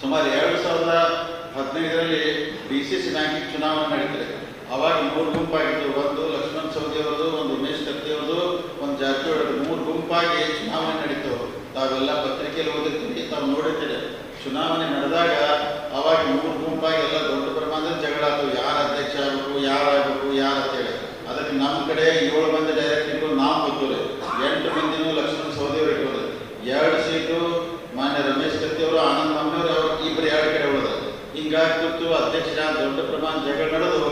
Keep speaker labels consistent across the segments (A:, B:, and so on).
A: ಸುಮಾರು ಎರಡು ಸಾವಿರದ ಹದಿನೈದರಲ್ಲಿ ಡಿ ಸಿ ಸಿ ಬ್ಯಾಂಕಿಗೆ ಚುನಾವಣೆ ನಡೀತದೆ. ಅವಾಗ ಮೂರು ಗುಂಪಾಗಿತ್ತು. ಒಂದು ಲಕ್ಷ್ಮಣ್ ಸವದಿ ಅವರದು ಒಂದು ಉಮೇಶ್ ಕತ್ತಿ ಅವರದು ಒಂದು ಜಾರಕಿಹೊಳಿ ಮೂರು ಗುಂಪಾಗಿ ಚುನಾವಣೆ ನಡೀತು. ತಾವೆಲ್ಲ ಪತ್ರಿಕೆಯಲ್ಲಿ ಓದಿರ್ತೀರಿ, ತಾವು ನೋಡಿರ್ತೀರಿ. ಚುನಾವಣೆ ನಡೆದಾಗ ಅವಾಗ ಮೂರು ಗುಂಪಾಗಿ ಎಲ್ಲ ದೊಡ್ಡ ಪ್ರಮಾಣದಲ್ಲಿ ಜಗಳ ಆಯ್ತು. ಯಾರು ಅಧ್ಯಕ್ಷ ಆಗಬೇಕು ಯಾರು ಆಗಬೇಕು ಯಾರು ಅಂತೇಳಿ ಅದಕ್ಕೆ ನಮ್ಮ ಕಡೆ ಏಳು ಮಂದಿ ಡೈರೆಕ್ಟ್ ಇಟ್ಟು ನಾವು ಗೊತ್ತವ್ರಿ ಎಂಟು ಮಂದಿನೂ ಲಕ್ಷ್ಮಣ್ ಸವದಿ ಅವರು ಇಟ್ಟವ್ರಿ ಎರಡು ಸೀಟು ಮಾನ್ಯ ರಮೇಶ್ ಕತ್ತಿ ಅವರು ಆನಂದ್ ಮಾಮಿಯವರು ಅವ್ರು ಇಬ್ಬರು ಎರಡು ಕಡೆ ಉಳಿದ ಹಿಂಗಾಗಿ ಕೂತು ಅಧ್ಯಕ್ಷ ದೊಡ್ಡ ಪ್ರಮಾಣ ಜಗಳ ನಡೆದು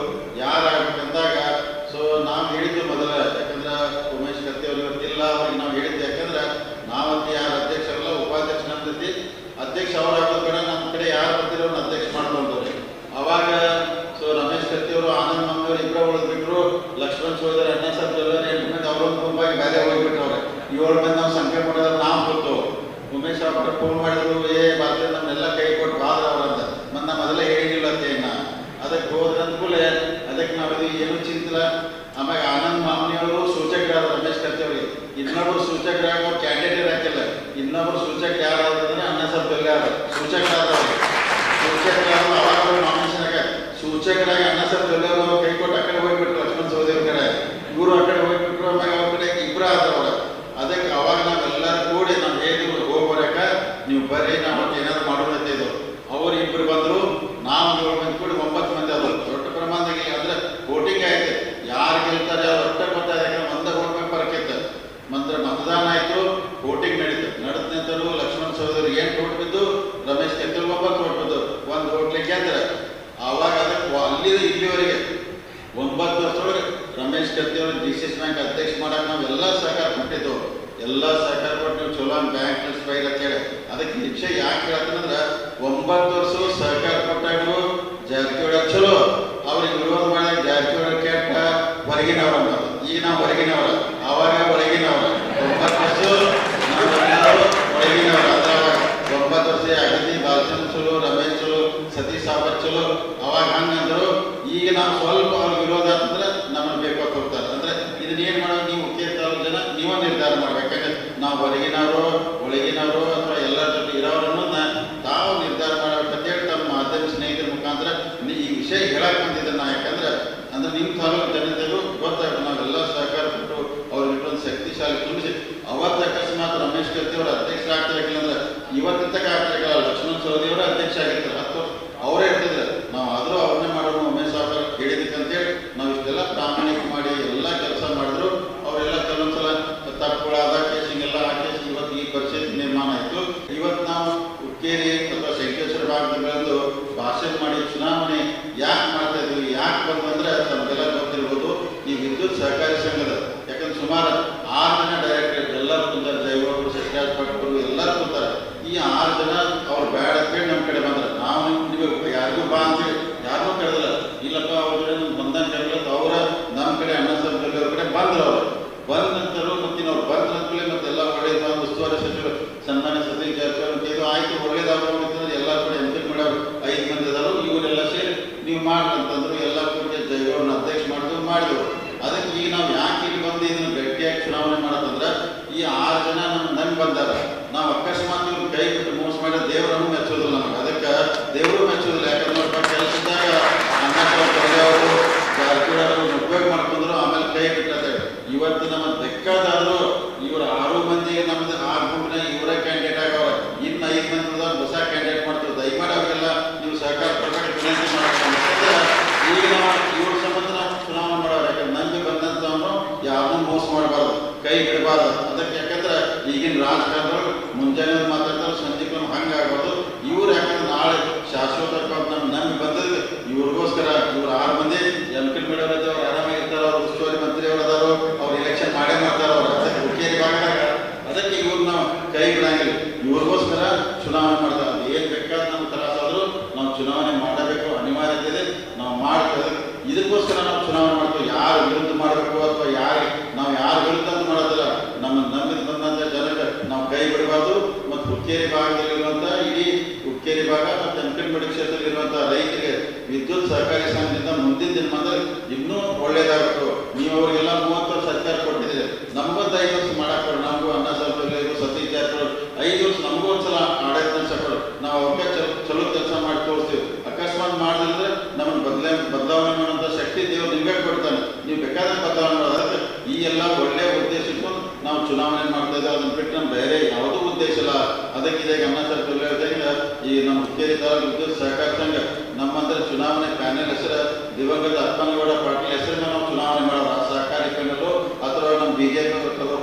A: ಯಾರಾಗಬೇಕಂದಾಗ ಸೊ ನಾವು ಹೇಳಿದ್ದು ಮೊದಲ, ಯಾಕಂದ್ರೆ ಉಮೇಶ್ ಕತ್ತಿ ಅವ್ರಿಗೆ ಇವತ್ತಿಲ್ಲ, ಅವ್ರಿಗೆ ನಾವು ಹೇಳಿದ್ದು ಯಾಕಂದ್ರೆ ನಾವಂತ ಯಾರು ಅಧ್ಯಕ್ಷರಲ್ಲ, ಉಪಾಧ್ಯಕ್ಷ ಅಧ್ಯಕ್ಷ ಅವ್ರು ಆಗೋದು ಬೇಡ ನಮ್ಮ ಕಡೆ ಯಾರು ಬರ್ತಿರೋ ಅವ್ರನ್ನ ಅಧ್ಯಕ್ಷ ಮಾಡ್ಕೊಂಡ್ರಿ ಅವಾಗ ಸೊ ರಮೇಶ್ ಕತ್ತಿ ಅವರು ಆನಂದ್ ಮಾಮಿ ಅವರು ಇಬ್ಬರು ಉಳಿದ್ಬಿಟ್ರು ಲಕ್ಷ್ಮಣ್ ಸೋದರ ಅಣ್ಣ ಸಾಹೇಬ್ ಜೊಲ್ಲೆ ಎಂಟು ಮಂದಿ ಅವರೊಂದು ಗುಂಪಾಗಿ ಬೇರೆ ಹೋಗ್ಬಿಟ್ರು ಅವ್ರೆ ಏಳು ಮಂದಿ ನಾವು ಸಂಖ್ಯೆ ಮಾಡೋದು ನಾವು ಗೊತ್ತು ಉಮೇಶ್ ಅವ್ರ ಫೋನ್ ಮಾಡಿದ್ರು ಏ ಬಾದ್ರೆ ನಮ್ನೆಲ್ಲ ಕೈ ಕೊಟ್ಟು ಬಾದ್ರ ಅವ್ರಂತ ಮತ್ತೆ ನಮ್ಮ ಮೊದಲೇ ಹೇಳಿಲ್ಲ ಅಂತ ಏನ ಅದಕ್ಕೆ ಹೋದ್ರ ಅಂದ್ಕೂಲೆ ಅದಕ್ಕೆ ನಾವದು ಏನು ಚಿಂತಿಲ್ಲ ಆಮ್ಯಾಗ ಆನಂದ್ ಮಾಮನಿಯವರು ಸೂಚಕರಾದ ರಮೇಶ್ ಕತ್ತಿ ಅವರಿಗೆ ಇನ್ನೊಬ್ರು ಸೂಚಕರಾಗ ಕ್ಯಾಂಡಿಡೇಟ್ ಹಾಕಿಲ್ಲ. ಇನ್ನೊಬ್ರು ಸೂಚಕ ಯಾರಾದ್ರೆ ಅನ್ನ ಸರ್ ಬೆಲ್ಲಾರ ಅವ್ರು ಸೂಚಕರಾದವ್ರು. ಸೂಚಕರಾದ ಅವಾಗ ಅವ್ರು ಸೂಚಕರಾಗ ಸೂಚಕರಾಗಿ ಅಣ್ಣ ಸರ್ ಬೆಲ್ಲಾರ ಅವರು ಕೈ ಕೊಟ್ಟು ಆ ಕಡೆ ಹೋಗ್ಬಿಟ್ರು, ಲಕ್ಷ್ಮಣ್ ಸೌದಿ ಅವ್ರ ಕಡೆ. ಇವರು ಆ ಕಡೆ ಹೋಗ್ಬಿಟ್ರು ಆಮ್ಯಾಗ ಅವ್ರ ಕಡೆ ಇಬ್ಬರು ಆದವ್ರ. ಅದಕ್ಕೆ ಅವಾಗ ನಾವೆಲ್ಲರೂ ಕೂಡಿ ನಾವು ಹೇಳಿದ್ರು ಹೋಗ್ಬರಕ ನೀವು ಬರ್ರಿ ನಾವು ಏನಾದ್ರು ಮಾಡೋದಂತ ಇದು ಅವ್ರು ಇಬ್ಬರು ಬಂದರು ನಾವು ಏಳು ಮಂದಿ ಕೂಡಿ ಒಂಬತ್ತು ಮಂದಿ ಅದು ದೊಡ್ಡ ಪ್ರಮಾಣದಾಗ ಅಂದ್ರೆ ವೋಟಿಂಗ್ ಆಯ್ತು ಯಾರು ಗೆಲ್ತಾರೆ ಅವ್ರು ಒಟ್ಟ ಬರ್ತಾರೆ ಯಾಕಂದ್ರೆ ಒಂದೇ ಹೋಗ್ಬೇಕು ಬರಕಿತ್ತು ಮಂತ್ರ ಮತದಾನ ಆಯ್ತು ವೋಟಿಂಗ್ ನಡೀತು ನಡೆದ ನಂತರ ಲಕ್ಷ್ಮಣ್ ಸಹೋದರಿ ಏನು ಓಟ್ ಬಿದ್ದು ರಮೇಶ್ ಕೆತ್ತಲ್ ಒಂಬತ್ತು ಓಟ್ ಬಿದ್ದು ಒಂದು ಓಟ್ಲಿಕ್ಕೆ ಅಂದ್ರೆ ಅವಾಗ ಅದಕ್ಕೆ ವ- ಅಲ್ಲಿಂದ ಇಲ್ಲಿವರೆಗೆ ಒಂಬತ್ತು ವರ್ಷದೊಳಗೆ ರಮೇಶ್ ಕತ್ತಿ ಅವರು ಡಿ ಸಿ ಬ್ಯಾಂಕ್ ಅಧ್ಯಕ್ಷ ಮಾಡಕ್ಕೆ ನಾವೆಲ್ಲ ಸಹಕಾರ ಕೊಟ್ಟಿದ್ದು. ಎಲ್ಲ ಸಹಕಾರ ಕೊಟ್ಟು ನೀವು ಚಲೋ ಬ್ಯಾಂಕ್ ಅಂತ ಹೇಳಿ. ಅದಕ್ಕೆ ಹೆಚ್ಚು ಯಾಕೆ ಹೇಳ್ತಾನಂದ್ರೆ ಒಂಬತ್ತು ವರ್ಷ ಸಹಕಾರ ಕೊಟ್ಟಾಗ ಜಾರಕಿಹೊಳಿ ಚಲೋ. ಅವ್ರಿಗೆ ವಿರೋಧ ಮಾಡಿದಾಗ ಜಾರಕಿಹೊಳಿ ಕೆಟ್ಟ ಹೊರಗಿನವ್ರ. ಈಗ ನಾವು ಹೊರಗಿನವರ. ಅವಾಗ ಒಳಗಿನವರ ಒಂಬತ್ತು ವರ್ಷ ನಾವೆಲ್ಲರೂ ಒಳಗಿನವರ ಅಂದ್ರೆ ಅವಾಗ ಒಂಬತ್ತು ವರ್ಷ ಅಗದಿ ಬಾಲಚಂದ್ರ ಚಲೋ ರಮೇಶ್ ಚಲೋ ಸತೀಶ್ ಸಾವತ್ ಚಲೋ ಅವಾಗ ಹಂಗಂದ್ರು ಈಗ ನಾವು ಸ್ವಲ್ಪ ಅವ್ರ ವಿರೋಧ ಅಂತಂದ್ರೆ ನಮ್ಮನ್ನು ಬೇಕಾಗಿ ಹೋಗ್ತಾರೆ ಅಂದ್ರೆ ಇದನ್ನ ಏನ್ ಮಾಡೋದು ನೀವು ಮುಖ್ಯ ತಾಲೂಕು ಜನ ನೀವ ನಿರ್ಧಾರ ಮಾಡ್ಬೇಕಂದ್ರೆ ನಾವು ಹೊರಗಿನವರು ಒಳಗಿನವರು ಅಥವಾ ಎಲ್ಲರ ಜೊತೆ ಇರೋರು ಅನ್ನೋದನ್ನ ತಾವು ನಿರ್ಧಾರ ಮಾಡ್ಬೇಕಂತ ಹೇಳಿ ತಮ್ಮ ಮಾಧ್ಯಮ ಸ್ನೇಹಿತರ ಮುಖಾಂತರ ನೀ ಈ ವಿಷಯ ಹೇಳಕ್ ಬಂದಿದ್ದೆ ನಾ ಯಾಕಂದ್ರೆ ಅಂದ್ರೆ ನಿಮ್ಮ ತಾಲೂಕು ಜನತೆಗೂ ಗೊತ್ತಾಗ ನಾವೆಲ್ಲ ಸಹಕಾರ ಕೊಟ್ಟು ಅವ್ರಿಗೆ ಇಟ್ಟೊಂದು ಶಕ್ತಿಶಾಲಿ ತುಂಬಿಸಿ ಅವತ್ತು ಅಕಸ್ಮಾತ್ ರಮೇಶ್ ಕತ್ತಿ ಅವರು ಅಧ್ಯಕ್ಷ ಆಗ್ತಿರಲಿಲ್ಲ ಅಂದ್ರೆ ಇವತ್ತಿನ ತನಕ ಆಗ್ತಿರಲಿಲ್ಲ ಲಕ್ಷ್ಮಣ್ ಸವದಿ ಅವರು ಅಧ್ಯಕ್ಷ ಆಗಿರ್ತಾರೆ ಹತ್ತು ವರ್ಷ ಅವರೇ ಇರ್ತಿದ್ರು ನಾವು ಆದರೂ ಅವ್ರನ್ನೇ ಮಾಡೋಣ ಉಮೇಶ್ ಸಾಗರ್ ಹೇಳಿದಕ್ಕೆ ಅಂತೇಳಿ ನಾವು ಇಷ್ಟೆಲ್ಲ ಪ್ರಾಮಾಣಿಕ ಮಾಡಿ ಎಲ್ಲ ಕೆಲಸ ಮಾಡಿದ್ರು ಅವರೆಲ್ಲ ಕೆಲವೊಂದ್ಸಲ ತಪ್ಪುಗಳಾದ ಕೇಸ್ ಹಿಂಗೆಲ್ಲ ಆ ಕೇಸ್ ಇವತ್ತು ಈ ಪರಿಸ್ಥಿತಿ ನಿರ್ಮಾಣ ಆಯಿತು ಇವತ್ತು ನಾವು ಹುಕ್ಕೇರಿ ಅಥವಾ ಶಂಕೇಶ್ವರ ಭಾಗದಲ್ಲಿ ಭಾಷಣ ಮಾಡಿ ಚುನಾವಣೆ ಯಾಕೆ ಮಾಡ್ತಾ ಇದ್ವಿ ಯಾಕೆ ಬಂದಂದ್ರೆ ತಮಗೆಲ್ಲ ಗೊತ್ತಿರ್ಬೋದು ಈ ವಿದ್ಯುತ್ ಸಹಕಾರಿ ಸಂಘದ ಯಾಕಂದ್ರೆ ಸುಮಾರು ಆರು ಜನ ಡೈರೆಕ್ಟರ್ ಎಲ್ಲರೂ ಕುಂತಾರೆ ಜೈವಗಳು ಸತ್ಯರಾಜ್ ಭಟ್ರು ಎಲ್ಲರೂ ಕುಂತಾರೆ ಈ ಆರು ಜನ ಅವ್ರು ಬೇಡ ಅಂತೇಳಿ ನಮ್ಮ ಕಡೆ ಬಂದ್ರೆ ನಾವು ನಿಮಗೆ ಯಾರಿಗೂ ಬಾ ಅಂತೇಳಿ ಯಾರಿಗೂ ಕರೆದಿಲ್ಲ ಇಲ್ಲಪ್ಪ ಅವ್ರ ಕಡೆ ನಮ್ಗೆ ಬಂದಂಗೆ ಕರೆದಿಲ್ಲ ಅವ್ರ ನಮ್ಮ ಕಡೆ ಅಣ್ಣ ಸಾಹೇಬ್ ಅವ್ರ ಕಡೆ ಬಂದ್ರು ಅವರು ಬಂದ ನಂತರ ಮತ್ತಿನ ಅವ್ರು ಬಂದ ನಂತರ ಮತ್ತೆಲ್ಲ ಒಳ್ಳೇದು ಉಸ್ತುವಾರಿ ಸಚಿವರು ಸನ್ಮಾನ್ಯ ಸತೀಶ್ ಜಾರಕಿಹೊಳಿ ಅಂತ ಇದು ಆಯ್ತು ಒಳ್ಳೇದಾಗ್ಬೇಕಂತಂದ್ರೆ ಎಲ್ಲ ಕಡೆ ಎಂ ಪಿ ಮಾಡೋರು ಐದು ಮಂದಿ ಅದಾರು ಇವರೆಲ್ಲ ಸೇರಿ ನೀವು ಮಾಡ್ರಂತಂದ್ರು ಎಲ್ಲ ಕೂಡಿ ಜೈವರನ್ನ ಅಧ್ಯಕ್ಷ ಮಾಡಿದ್ರು ಮಾಡಿದ್ರು ಅದಕ್ಕೆ ಈಗ ನಾವು ಯಾಕೆ ಇಲ್ಲಿ ಬಂದು ಇದನ್ನ ಗಟ್ಟಿಯಾಗಿ ಚುನಾವಣೆ ಮಾಡೋದಂದ್ರೆ ಈ ಜನ ನಂಬಿ ಬಂದಾರ ನಾವು ಅಕಸ್ಮಾತ್ ಕೈ ಬಿಟ್ಟು ಮೋಸ ಮಾಡಿ ದೇವರನ್ನು ಮೆಚ್ಚೋದಿಲ್ಲ ನಮಗೆ. ಅದಕ್ಕೆ ದೇವರು ಮೆಚ್ಚೋದಿಲ್ಲ ಯಾಕಂದ್ರೆ determinado cada ವಿದ್ಯುತ್ ಸಹಕಾರಿ ಸಂಘದಿಂದ ಮುಂದಿನ ದಿನಮಾನದಲ್ಲಿ ಇನ್ನೂ ಒಳ್ಳೇದಾಗುತ್ತೋ ನೀವು ಅವರಿಗೆಲ್ಲ ಮೂವತ್ತು ವರ್ಷ ಸರ್ಕಾರ ಕೊಟ್ಟಿದ್ದೀರಿ. ನಮ್ಗೊಂದು ಐದು ವರ್ಷ ಮಾಡಕ್ಕೆ ನಮಗೂ ಅನ್ನ ಸಾಲು ಸತಿ ಜಾತ್ರೆ ಐದು ವರ್ಷ ನಮಗೂ ಒಂದ್ಸಲ ಆಡಳಿತ ನಡೆಸಕ್ಕೊಡು ನಾವು ಅವ್ರಿಗೆ ಚಲೋ ಕೆಲಸ ಮಾಡಿ ತೋರಿಸ್ತೀವಿ. ಅಕಸ್ಮಾತ್ ಮಾಡಿದ್ರೆ ನಮ್ಮನ್ನು ಬದಲೇ, ಬದಲಾವಣೆ ಮಾಡುವಂಥ ಶಕ್ತಿ ದೇವರು ನಿಮಗೆ ಕೊಡ್ತಾನೆ. ನೀವು ಬೇಕಾದ್ರೆ ಬದಲಾವಣೆ ಮಾಡೋದಾದ್ರೆ ಈ ಎಲ್ಲ ಒಳ್ಳೆಯ ಉದ್ದೇಶಕ್ಕೂ ನಾವು ಚುನಾವಣೆ ಮಾಡ್ತಾ ಇದ್ದೀವಿ. ಅದನ್ನು ಬಿಟ್ಟು ನಮ್ಮ ಬೇರೆ ಯಾವುದೂ ಉದ್ದೇಶ ಅದಕ್ಕೆ ಗಮನ ಸರ್ಕಾರ ಈ ನಮ್ಮ ಹುಕ್ಕೇರಿ ತಾಲೂಕು ವಿದ್ಯುತ್ ಸಹಕಾರ ಸಂಘ ನಮ್ಮಂದ್ರೆ ಚುನಾವಣೆ ಪ್ಯಾನೆಲ್ ಹೆಸರು, ದಿವಂಗತ ಅಪ್ಪನಗೌಡ ಪಾಟೀಲ್ ಹೆಸರಿನ ನಾವು ಚುನಾವಣೆ ಮಾಡೋದು. ಸಹಕಾರಿ ಪ್ಯಾನೆಲ್ ಅಥವಾ ನಮ್ಮ ಬಿಜೆಪಿ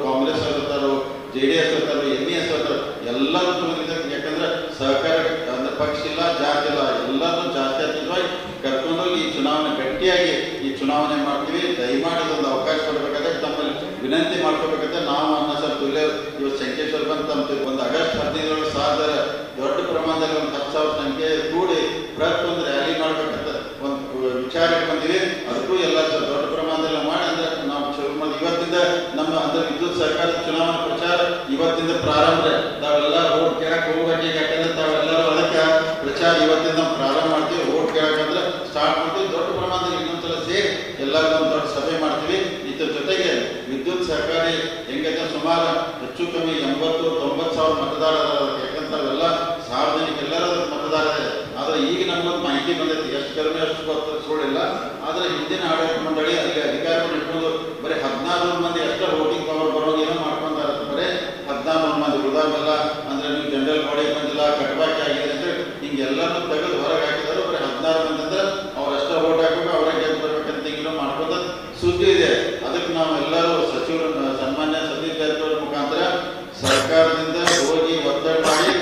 A: ಕಾಂಗ್ರೆಸ್ ಬರ್ತಾರೋ ಜೆ ಡಿ ಎಸ್ ಬರ್ತಾರೋ ಎನ್ ಇ ಎಸ್ ಬರ್ತಾರೋ ಎಲ್ಲರೂ ತುಳಿದಿದ್ದಕ್ಕೆ ಯಾಕಂದ್ರೆ ಸಹಕಾರ, ಅಂದ್ರೆ ಪಕ್ಷ ಇಲ್ಲ, ಜಾತಿ ಇಲ್ಲ ಎಲ್ಲರೂ ಜಾತ್ಯತೀತವಾಗಿ ಕರ್ಕೊಂಡೋಗಿ ಈ ಚುನಾವಣೆ ಗಟ್ಟಿಯಾಗಿ ಈ ಚುನಾವಣೆ ಮಾಡ್ತೀವಿ. ದಯಮಾಡಿ ಒಂದು ಅವಕಾಶ ವಿನಂತಿ ಮಾಡ್ಕೋಬೇಕಂತ ನಾವು ಅನ್ನ ಸರ್ ತುಲ್ಯ ಇವತ್ತು ಶಂಕೇಶ್ವರ ಬಂದು ತಮ್ಮ ಒಂದು ಆಗಸ್ಟ್ ಹದಿನೈದರೊಳಗೆ ಸಾವಿರ ದೊಡ್ಡ ಪ್ರಮಾಣದಲ್ಲಿ ಒಂದು ಹತ್ತು ಸಾವಿರ ಸಂಖ್ಯೆ ಕೂಡಿ ಪ್ರತಿಯೊಂದು ರ್ಯಾಲಿ ಮಾಡ್ಬೇಕಂತ ಒಂದು ವಿಚಾರ ಬಂದಿವಿ. ಅದಕ್ಕೂ ಎಲ್ಲ ಸರ್ ದೊಡ್ಡ ಪ್ರಮಾಣದಲ್ಲಿ ಮಾಡಿ ಅಂದ್ರೆ ನಾವು ಇವತ್ತಿಂದ ನಮ್ಮ ಅಂದ್ರೆ ವಿದ್ಯುತ್ ಸರ್ಕಾರದ ಚುನಾವಣಾ ಪ್ರಚಾರ ಇವತ್ತಿಂದ ಪ್ರಾರಂಭ ತಾವೆಲ್ಲ ಓಟ್ ಕೇಳಕ್ ಹೋಗ್ಬೇಕು ಈಗ ಯಾಕಂದ್ರೆ ತಾವೆಲ್ಲರೂ ಅದಕ್ಕೆ ಪ್ರಚಾರ ಇವತ್ತಿಂದ ನಾವು ಪ್ರಾರಂಭ ಮಾಡ್ತೀವಿ ಓಟ್ ಕೇಳಕಂದ್ರೆ ಸ್ಟಾರ್ಟ್ ಮಾಡ್ತೀವಿ ದೊಡ್ಡ ಪ್ರಮಾಣದಲ್ಲಿ ಇನ್ನೊಂದ್ಸಲ ಸೇರಿ ಎಲ್ಲರೂ ಒಂದು ದೊಡ್ಡ ಸಭೆ ಮಾಡ್ತೀವಿ ಇದ್ರ ಜೊತೆಗೆ ವಿದ್ಯುತ್ ಸರ್ಕಾರಿ ಹೆಂಗೈತೆ ಸುಮಾರು ಹೆಚ್ಚು ಕಮ್ಮಿ ಎಂಬತ್ತು ತೊಂಬತ್ತು ಸಾವಿರ ಮತದಾರರ ಯಾಕಂದ್ರೆ ತಾವೆಲ್ಲ ಸಾರ್ವಜನಿಕ ಎಲ್ಲರ ಮತದಾರ ಇದೆ ಆದ್ರೆ ಈಗ ನಮ್ಗೊಂದು ಮಾಹಿತಿ ಬಂದೈತಿ ಎಷ್ಟು ಕಡಿಮೆ, ಅಷ್ಟು ಗೊತ್ತು ಸುಳ್ಳಿಲ್ಲ ಆದರೆ ಹಿಂದಿನ ಆಡಳಿತ ಮಂಡಳಿ ಅಲ್ಲಿ ಅಧಿಕಾರವನ್ನು ಇಟ್ಕೊಂಡು ಬರೀ ಹದಿನಾರು ಮಂದಿ ಅಷ್ಟೇ ವೋಟಿಂಗ್ ಪವರ್ ಬರೋದು ಏನೋ ಮಾಡ್ಕೊಂತಾರೆ ಬರೀ ಹದಿನಾರು ಮಂದಿ ಉಳಿದಾಗೆಲ್ಲ ಅಂದ್ರೆ ನೀವು ಜನರಲ್ ಬಾಡಿ ಬಂದಿಲ್ಲ ಕಟ್ಬಾಕಿ ಆಗಿದೆ ಅಂದ್ರೆ ಹಿಂಗೆಲ್ಲನೂ ತೆಗೆದು ಹೊರಗೆ ಹಾಕಿದಾರೆ ಬರೀ ಹದಿನಾರು ಮಂದಿ ಅಂದ್ರೆ ಅವ್ರಷ್ಟೇ ಓಟ್ ಹಾಕಬೇಕು ಅವರೇ ಗೆದ್ದು ಬರ್ಬೇಕಂತ ಹಿಂಗಿನೂ ಮಾಡ್ಕೊಂಡ ಸುದ್ದಿ ಇದೆ ಅದಕ್ಕೆ ನಾವು ಎಲ್ಲರೂ ಸಚಿವರು ಸನ್ಮಾನ್ಯ ಸತೀಶ್ ಜಾರಕಿಹೊಳಿ ಮುಖಾಂತರ ಸರ್ಕಾರದಿಂದ ಹೋಗಿ ಒತ್ತಡ ಮಾಡಿ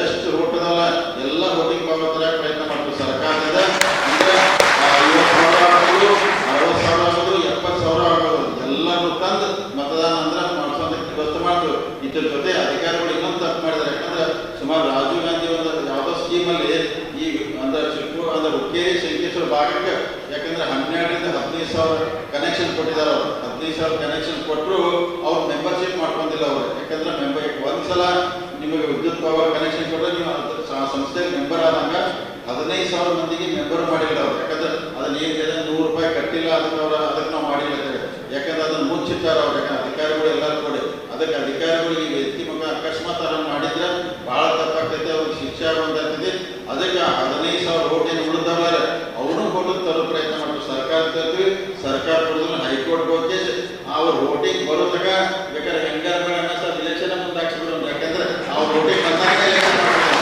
A: ಎಷ್ಟು ಓಟದಲ್ಲ ಎಲ್ಲ ವೋಟಿಂಗ್ ಪವರ್ ಪ್ರಯತ್ನ ಮಾಡ್ತೀವಿ ಸರ್ಕಾರದಿಂದ ಅಂದ್ರೆ ಆ, ಐವತ್ತು ಸಾವಿರ ಆಗೋದು ಅರವತ್ತು ಸಾವಿರ ಆಗೋದು ಎಪ್ಪತ್ತು ಸಾವಿರ ಆಗೋದು ಎಲ್ಲರೂ ತಂದು ಮತದಾನ ಅಂದ್ರೆ ಮಾಡ್ಸೋದಕ್ಕೆ ವ್ಯವಸ್ಥೆ ಮಾಡ್ತೀವಿ ಇದ್ರ ಜೊತೆ ಅಧಿಕಾರಿಗಳು ಇನ್ನೊಂದು ತಪ್ಪು ಮಾಡಿದ್ದಾರೆ ಯಾಕಂದ್ರೆ ಸುಮಾರು ರಾಜೀವ್ ಗಾಂಧಿ ಒಂದು ಯಾವುದೋ ಸ್ಕೀಮಲ್ಲಿ ಈ ಅಂದ್ರೆ ಚಿಕ್ಕು ಅಂದ್ರೆ ಹುಕ್ಕೇರಿ ಶಂಕೇಶ್ವರ ಭಾಗಕ್ಕೆ, ಯಾಕಂದ್ರೆ ಹನ್ನೆರಡರಿಂದ ಹದಿನೈದು ಸಾವಿರ ಕನೆಕ್ಷನ್ ಕೊಟ್ಟಿದ್ದಾರೆ ಅವರು. ಹದಿನೈದು ಸಾವಿರ ಕನೆಕ್ಷನ್ ಕೊಟ್ಟರು ಅವ್ರು ಮೆಂಬರ್ಶಿಪ್ ಮಾಡ್ಕೊಂಡಿಲ್ಲ ಅವರು. ಯಾಕಂದ್ರೆ ಮೆಂಬರ್ ಒಂದ್ಸಲ ನಿಮಗೆ ವಿದ್ಯುತ್ ಪವರ್ ಕನೆಕ್ಷನ್ ಕೊಟ್ಟರೆ ನೀವು ಸ- ಸಂಸ್ಥೆಗೆ ಮೆಂಬರ್ ಆದಾಗ ಹದಿನೈದು ಸಾವಿರ ಮಂದಿಗೆ ಮೆಂಬರ್ ಮಾಡಿಲ್ಲ ಅವ್ರು. ಯಾಕಂದ್ರೆ ಅದನ್ನ ಏನಿದೆ ನೂರು ರೂಪಾಯಿ ಕಟ್ಟಿಲ್ಲ, ಅದಕ್ಕೆ ಅವರು ಅದಕ್ಕೆ ನಾವು ಮಾಡಿಲ್ಲ ಅಂತ ಹೇಳಿ. ಯಾಕಂದ್ರೆ ಅದನ್ನ ಮುಚ್ಚಿಟ್ಟಾರ ಅವ್ರು ಯಾಕಂದ್ರೆ ಅಧಿಕಾರಿಗಳು ಎಲ್ಲರೂ ಕೊಡಿ ಅದಕ್ಕೆ ಅಧಿಕಾರಿಗಳು ಈ ವ್ಯಕ್ತಿ ಮುಖ ಅಕಸ್ಮಾತ್ ಅದನ್ನ ಮಾಡಿದ್ರೆ ಬಹಳ ತಪ್ಪಾಗ್ತೈತೆ ಅವ್ರಿಗೆ ಶಿಕ್ಷೆ ಆಗುವಂತಾಗ್ತೈತಿ ಅದಕ್ಕೆ ಆ ಹದಿನೈದು ಸಾವಿರ ಓಟ್ ಏನು ಉಳಿದವ್ರ ಅವನು ಕೊಟ್ಟು ತರೋ ಪ್ರಯತ್ನ ಮಾಡ್ತೀವಿ ಸರ್ಕಾರ ತರ್ತೀವಿ ಸರ್ಕಾರ ಕೊಡಿದ್ರೆ ಹೈಕೋರ್ಟ್ ಹೋಗಿ ಅವ್ರ ವೋಟಿಂಗ್ ಬರೋದಾಗ ಬೇಕಾದ್ರೆ ಹೆಂಗಾರ ಬೇಡ ಅನ್ನೋ ಸರ್ ಇಲೆಕ್ಷನ್ ಮುಂದೆ ಹಾಕ್ಸ್ಬಿಡೋಣ ಯಾಕಂದ್ರೆ ಅವ್ರ ವೋಟಿಂಗ್ ಬಂದಾಗ election ಮಾಡ್ಬೇಕು.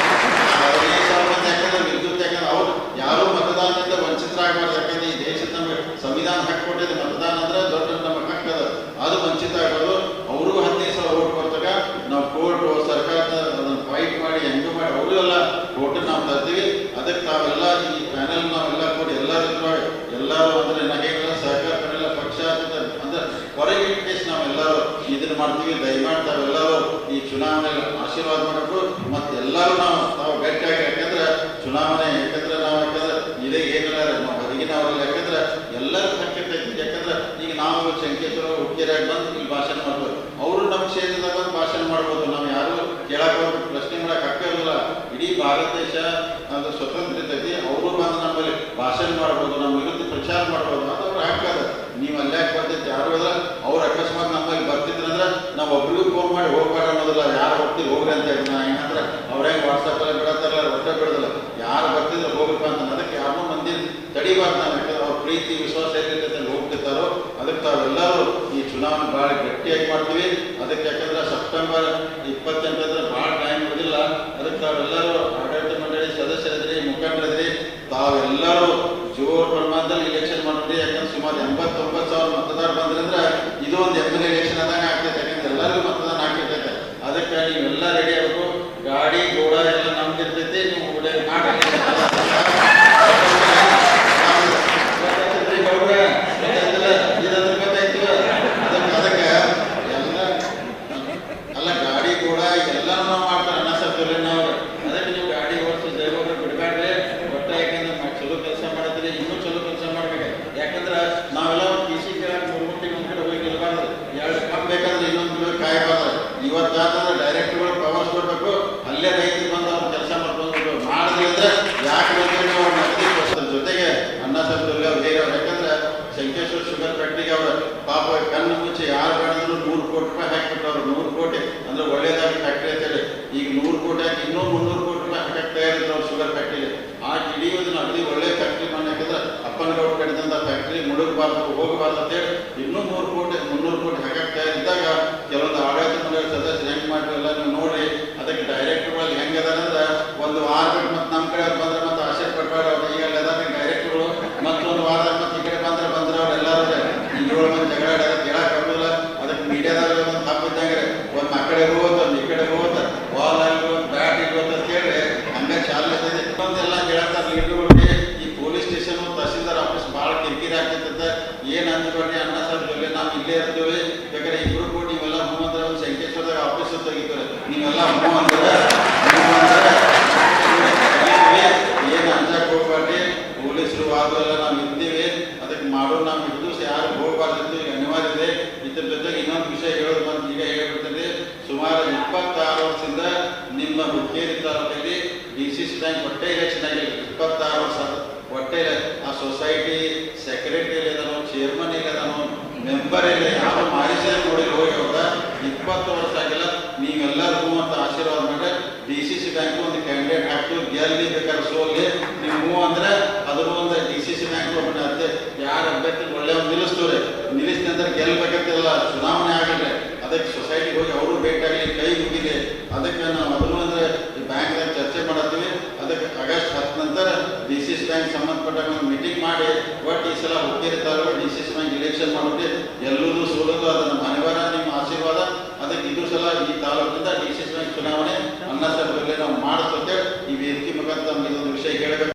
A: ಹದಿನೈದು ಸಾವಿರ ಮಂದಿ ಯಾಕಂದ್ರೆ ವಿದ್ಯುತ್ ಯಾಕಂದ್ರೆ ಅವ್ರು ಯಾರು ಮತದಾನದಿಂದ ವಂಚಿತರಾಗಬಾರ್ದು ಯಾಕಂದ್ರೆ ಈ ದೇಶದ ನಮಗೆ ಸಂವಿಧಾನ ಹಾಕೊಟ್ಟಿದೆ ಮತದಾನ ಅಂದ್ರೆ ದೊಡ್ಡ ನಮ್ಮ ಹಕ್ಕದ ಅದು ವಂಚಿತ ಆಗೋದು ಅವ್ರಿಗೂ ಹದಿನೈದು ಸಾವಿರ ಓಟ್ ಕೊಡ್ತಾಗ ನಾವು ಕೋರ್ಟ್ ಸರ್ಕಾರದ ಅದನ್ನ ಫೈಟ್ ಮಾಡಿ ಹೆಂಗೂ ಮಾಡಿ ಅವರು ಎಲ್ಲ ಕೋರ್ಟ್ ನಾವು ತರ್ತೀವಿ ಅದಕ್ಕೆ ತಾವೆಲ್ಲ ಈ ಪ್ಯಾನೆಲ್ ನಾವೆಲ್ಲ ಕೂಡಿ ಎಲ್ಲರೂ ಇದ್ರೊಳಗೆ ಎಲ್ಲರೂ ಅಂದ್ರೆ ನಾ ಹೇಳಿಲ್ಲ ಸಹಕಾರ ಪ್ಯಾನೆಲ್ ಪಕ್ಷ ಅಂದ್ರೆ ಹೊರಗೆ ಕೇಸ್ ನಾವೆಲ್ಲರೂ ಇದನ್ನ ಮಾಡ್ತೀವಿ, ದಯಮಾಡಿ ತಾವೆಲ್ಲರೂ ಈ ಚುನಾವಣೆಗೆ ಆಶೀರ್ವಾದ ಮಾಡಬೇಕು ಮತ್ತೆ ಎಲ್ಲರೂ ನಾವು ತಾವು ಗಟ್ಟಿಯಾಗಿ ಯಾಕಂದ್ರೆ ಚುನಾವಣೆ ಯಾಕಂದ್ರೆ ನಾವು ಯಾಕಂದ್ರೆ ಇದೇ ಏನಿಲ್ಲ ನಾವು ಹೊರಗಿನವರಲ್ಲ ಯಾಕಂದ್ರೆ ಎಲ್ಲರೂ ಹಕ್ಕಿರ್ತೈತಿ ಯಾಕಂದ್ರೆ ಈಗ ನಾವು ಶಂಕೇಶ್ವರ ಹುಕ್ಕೇರಿಯಾಗಿ ಬಂದು ಇಲ್ಲಿ ಭಾಷಣ ಮಾಡ್ಬೋದು. ಅವರು ನಮ್ಮ ಕ್ಷೇತ್ರದಾಗ ಭಾಷಣ ಮಾಡ್ಬೋದು. ನಾವು ಯಾರು ಕೇಳಕ್ ಹೋಗ್ಬೇಕು ಪ್ರಶ್ನೆ ಮಾಡಕ್ಕೆ ಇರೋದಿಲ್ಲ ಇಡೀ ಭಾರತ ದೇಶ ಅದು ಸ್ವತಂತ್ರ ಇರ್ತೈತಿ ಅವರು ಬಂದು ನಮ್ಮಲ್ಲಿ ಭಾಷಣ ಮಾಡ್ಬೋದು ನಮ್ಮ ವಿರುದ್ಧ ಪ್ರಚಾರ ಮಾಡ್ಬೋದು ಅದು ಅವ್ರ ಹಕ್ಕದ ನೀವು ಅಲ್ಲೇ ಯಾಕೆ ಬರ್ತೈತಿ ಯಾರು ಅಲ್ಲ ಅವ್ರು ಅಕಸ್ಮಾತ್ ನಮ್ಮಲ್ಲಿ ಬರ್ತಿದ್ರಂದ್ರೆ ನಾವು ಒಬ್ರಿಗೂ ಫೋನ್ ಮಾಡಿ ಹೋಗ್ಬಾರ ಅನ್ನೋದಿಲ್ಲ, ಯಾರು ಹೋಗ್ತೀರಿ ಹೋಗ್ರಿ ಅಂತ ಹೇಳಿ ನಾ ಏನಂದ್ರೆ ಅವ್ರ ವಾಟ್ಸಪ್ಪಲ್ಲಿ ಬಿಡತ್ತಾರಲ್ಲ ಒಟ್ಟೆ ಬಿಡೋದಿಲ್ಲ. ಯಾರು ಬರ್ತಿದ್ರೆ ಹೋಗ್ಬೇಕು ಅಂತ ಅದಕ್ಕೆ ಯಾರನ್ನೂ ಮಂದಿ ತಡಿಬಾರ್ದು ನಾವು ಯಾಕಂದ್ರೆ ಅವ್ರ ಪ್ರೀತಿ, ವಿಶ್ವಾಸ ಅಲ್ಲಿ ಹೋಗ್ತಿರ್ತಾರೋ, ಅದಕ್ಕೆ ತಾವೆಲ್ಲರೂ ಈ ಚುನಾವಣೆ ಭಾಳ ಗಟ್ಟಿಯಾಗಿ ಮಾಡ್ತೀವಿ. ಅದಕ್ಕೆ ಯಾಕಂದ್ರೆ ಸೆಪ್ಟೆಂಬರ್ ಇಪ್ಪತ್ತೆಂಟಂದ್ರೆ ಭಾಳ ಟೈಮ್ ಇರೋದಿಲ್ಲ ಅದಕ್ಕೆ ತಾವೆಲ್ಲರೂ ಆಡಳಿತ ಮಂಡಳಿ ಸದಸ್ಯರಿದ್ರಿ ಮುಖಂಡರಿದ್ರಿ ತಾವೆಲ್ಲರೂ ಜೋರ್ ಪ್ರಮಾಣದಲ್ಲಿ ಇಲೆಕ್ಷನ್ ಮಾಡ್ರಿ ಯಾಕಂದ್ರೆ ಸುಮಾರು ಎಂಬತ್ತೊಂಬತ್ತು ಸಾವಿರ ಮತದಾರ ಬಂದ್ರಂದ್ರೆ ಇದು ಒಂದು ಎಂ ಎಲ್ ಎಲೆಕ್ಷನ್ ಆದಂಗೆ ಅದಕ್ಕೆ ನೀವೆಲ್ಲ ರೆಡಿ ಇರಬಾರ್ದು ಹೋಗಬಾರ್ದು ಅಂತೇಳಿ ಇನ್ನೂ ನೂರು ಕೋಟಿ, ಮುನ್ನೂರು ಕೋಟಿ ಹಾಗಾಗ್ತಾ ಇದ್ದಾಗ ಕೆಲವೊಂದು ಆಡಳಿತ ಮಂಡಳಿ ಸದಸ್ಯರು ಹೆಂಗೆ ಮಾಡಿರಲ್ಲ ನೀವು ನೋಡಿ, ಅದಕ್ಕೆ ಡೈರೆಕ್ಟರ್ಗಳಲ್ಲಿ ಹೆಂಗದ ಅಂದ್ರೆ ಒಂದು ಆರು ಮತ್ತೆ ಮತ್ತು ನಮ್ಮ ಕಡೆ ಬಂದ್ರೆ ಮೆಂಬರ್ ಇಲ್ಲ ಯಾರು ಮಾಡಿಸೇ ನೋಡಿ ಹೋಗಿ ಹೋದ ಇಪ್ಪತ್ತು ವರ್ಷ ಆಗಿಲ್ಲ ನೀವೆಲ್ಲರಿಗೂ ಅಂತ ಆಶೀರ್ವಾದ ಮಾಡಿ ಡಿ ಸಿ ಸಿ ಬ್ಯಾಂಕ್ ಒಂದು ಕ್ಯಾಂಡಿಡೇಟ್ ಹಾಕ್ತು ಗೆಲ್ಲಿ ಬೇಕಾದ್ರೆ ಸೋಲಿ ಹೂ ಅಂದ್ರೆ ಅದ್ರ ಒಂದು ಡಿ ಸಿ ಸಿ ಬ್ಯಾಂಕ್ ಅದೇ ಯಾರು ಅಭ್ಯರ್ಥಿ ಒಳ್ಳೆ ನಿಲ್ಲಿಸ್ತವ್ರೆ? ನಿಲ್ಲಿಸ್ತಿ ಅಂದ್ರೆ ಗೆಲ್ಬೇಕಂತಿಲ್ಲ ಚುನಾವಣೆ ಆಗಲಿ ಅದಕ್ಕೆ ಸೊಸೈಟಿಗೆ ಹೋಗಿ ಅವರು ಭೇಟಿಯಾಗಲಿ ಕೈ ಮುಗಿದೆ ಅದಕ್ಕೆ ನಾವು ಅದನ್ನು ಅಂದ್ರೆ ಈ ಬ್ಯಾಂಕ್ದಾಗ ಚರ್ಚೆ ಮಾಡತ್ತೀವಿ. ಅದಕ್ಕೆ ಆಗಸ್ಟ್ ಹತ್ತು ನಂತರ ಡಿ ಸಿ ಸಿ ಬ್ಯಾಂಕ್ ಸಂಬಂಧಪಟ್ಟ ಒಂದು ಮೀಟಿಂಗ್ ಮಾಡಿ, ಒಟ್ಟು ಈ ಸಲ Hukkeri D C C bank election ಮಾಡಿ ಎಲ್ಲರೂ ಸೋಲೋದು. ಅದನ್ನು ಅನಿವಾರ್ಯ ನಿಮ್ಮ ಆಶೀರ್ವಾದ. ಅದಕ್ಕೆ ಇದು ಸಲ ಈ ತಾಲೂಕಿಂದ ಡಿ ಸಿ ಚುನಾವಣೆ ಅನ್ನ ನಾವು ಮಾಡಿಸ್ತೇವೆ ಈ ವೇದಿಕೆ ಮುಖಾಂತರ ಒಂದು ವಿಷಯ ಹೇಳಬೇಕು.